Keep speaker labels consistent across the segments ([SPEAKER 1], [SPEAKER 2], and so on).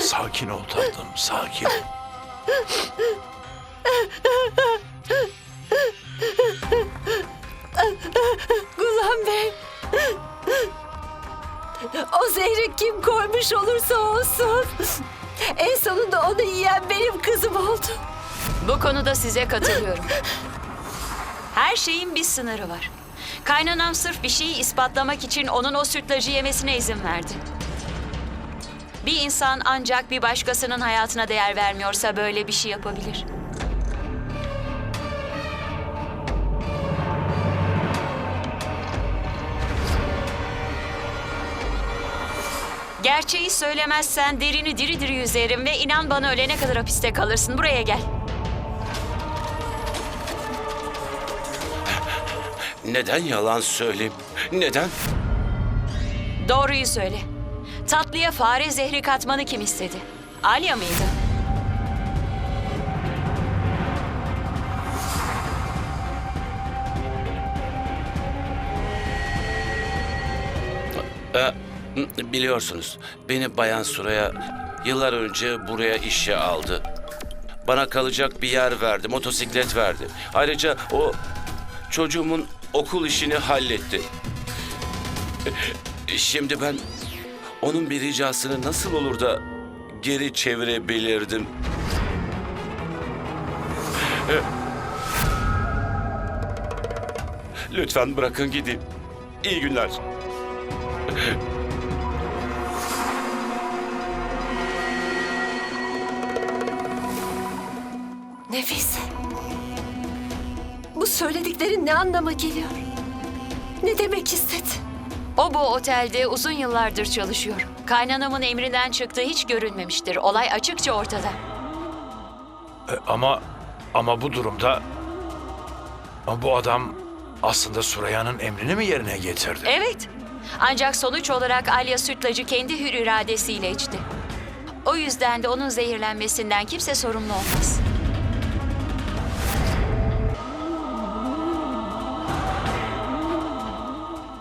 [SPEAKER 1] Sakin ol tatlım, sakin.
[SPEAKER 2] Gulan Bey. O zehri kim koymuş olursa olsun. En sonunda onu yiyen benim kızım oldu.
[SPEAKER 3] Bu konuda size katılıyorum. Her şeyin bir sınırı var. Kaynanam sırf bir şeyi ispatlamak için onun o sütlacı yemesine izin verdi. Bir insan ancak bir başkasının hayatına değer vermiyorsa böyle bir şey yapabilir. Gerçeği söylemezsen derini diri diri yüzerim ve inan bana ölene kadar hapiste kalırsın. Buraya gel.
[SPEAKER 4] Neden yalan söyleyeyim? Neden?
[SPEAKER 3] Doğruyu söyle. Tatlıya fare zehri katmanı kim istedi? Alya mıydı?
[SPEAKER 4] Ee, biliyorsunuz beni Bayan Sura'ya yıllar önce buraya işe aldı. Bana kalacak bir yer verdi, motosiklet verdi. Ayrıca o çocuğumun okul işini halletti. Şimdi ben onun bir ricasını nasıl olur da geri çevirebilirdim? Lütfen bırakın gideyim. İyi günler.
[SPEAKER 2] Nefis. Bu söylediklerin ne anlama geliyor? Ne demek istedi?
[SPEAKER 3] O bu otelde uzun yıllardır çalışıyor. Kaynanamın emrinden çıktığı hiç görünmemiştir. Olay açıkça ortada.
[SPEAKER 1] E, ama ama bu durumda ama bu adam aslında Suraya'nın emrini mi yerine getirdi?
[SPEAKER 3] Evet. Ancak sonuç olarak Alya sütlacı kendi hür iradesiyle içti. O yüzden de onun zehirlenmesinden kimse sorumlu olmaz.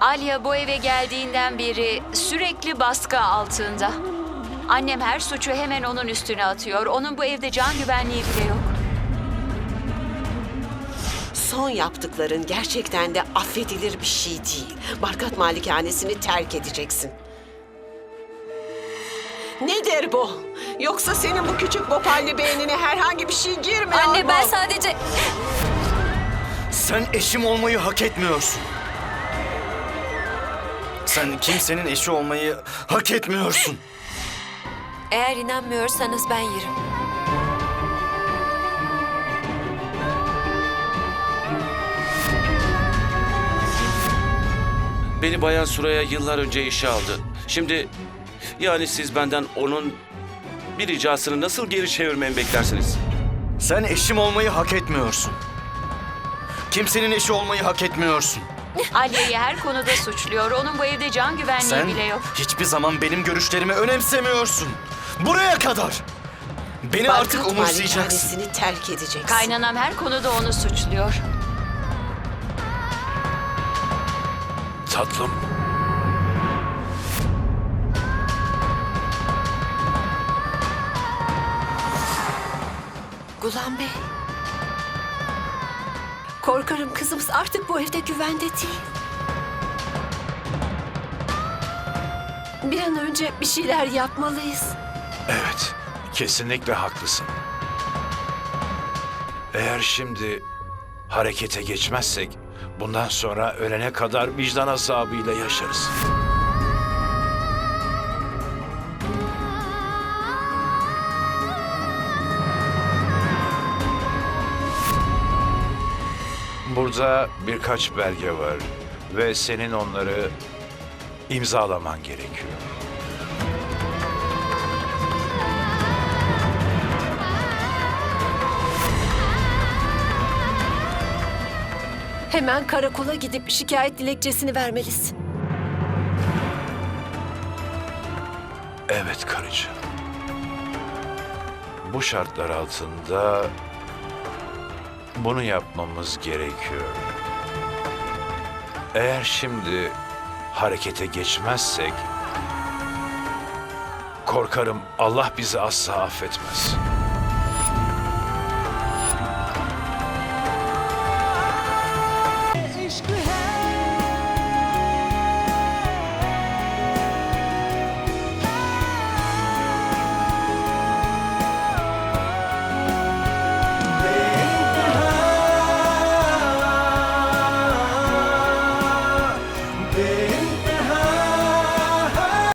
[SPEAKER 3] Alya bu eve geldiğinden beri sürekli baskı altında. Annem her suçu hemen onun üstüne atıyor. Onun bu evde can güvenliği bile yok.
[SPEAKER 5] Son yaptıkların gerçekten de affedilir bir şey değil. Barkat Malikanesi'ni terk edeceksin. Nedir bu? Yoksa senin bu küçük bopalli beynine herhangi bir şey girmiyor
[SPEAKER 2] Anne
[SPEAKER 5] mu?
[SPEAKER 2] ben sadece...
[SPEAKER 6] Sen eşim olmayı hak etmiyorsun. Sen kimsenin eşi olmayı hak etmiyorsun.
[SPEAKER 2] Eğer inanmıyorsanız ben yerim.
[SPEAKER 4] Beni Bayan Sura'ya yıllar önce işe aldı. Şimdi yani siz benden onun bir ricasını nasıl geri çevirmemi beklersiniz?
[SPEAKER 6] Sen eşim olmayı hak etmiyorsun. Kimsenin eşi olmayı hak etmiyorsun.
[SPEAKER 3] Alya'yı her konuda suçluyor. Onun bu evde can güvenliği
[SPEAKER 6] Sen
[SPEAKER 3] bile yok.
[SPEAKER 6] hiçbir zaman benim görüşlerimi önemsemiyorsun. Buraya kadar. Beni
[SPEAKER 5] Barkat
[SPEAKER 6] artık umursayacaksın.
[SPEAKER 5] Malikanesi'ni terk edeceksin.
[SPEAKER 3] Kaynanam her konuda onu suçluyor.
[SPEAKER 1] Tatlım.
[SPEAKER 2] Gulan Bey. Korkarım kızımız artık bu evde güvende değil. Bir an önce bir şeyler yapmalıyız.
[SPEAKER 1] Evet, kesinlikle haklısın. Eğer şimdi harekete geçmezsek bundan sonra ölene kadar vicdan azabıyla yaşarız. Burada birkaç belge var ve senin onları imzalaman gerekiyor.
[SPEAKER 2] Hemen karakola gidip şikayet dilekçesini vermelisin.
[SPEAKER 1] Evet karıcığım. Bu şartlar altında bunu yapmamız gerekiyor. Eğer şimdi harekete geçmezsek korkarım Allah bizi asla affetmez.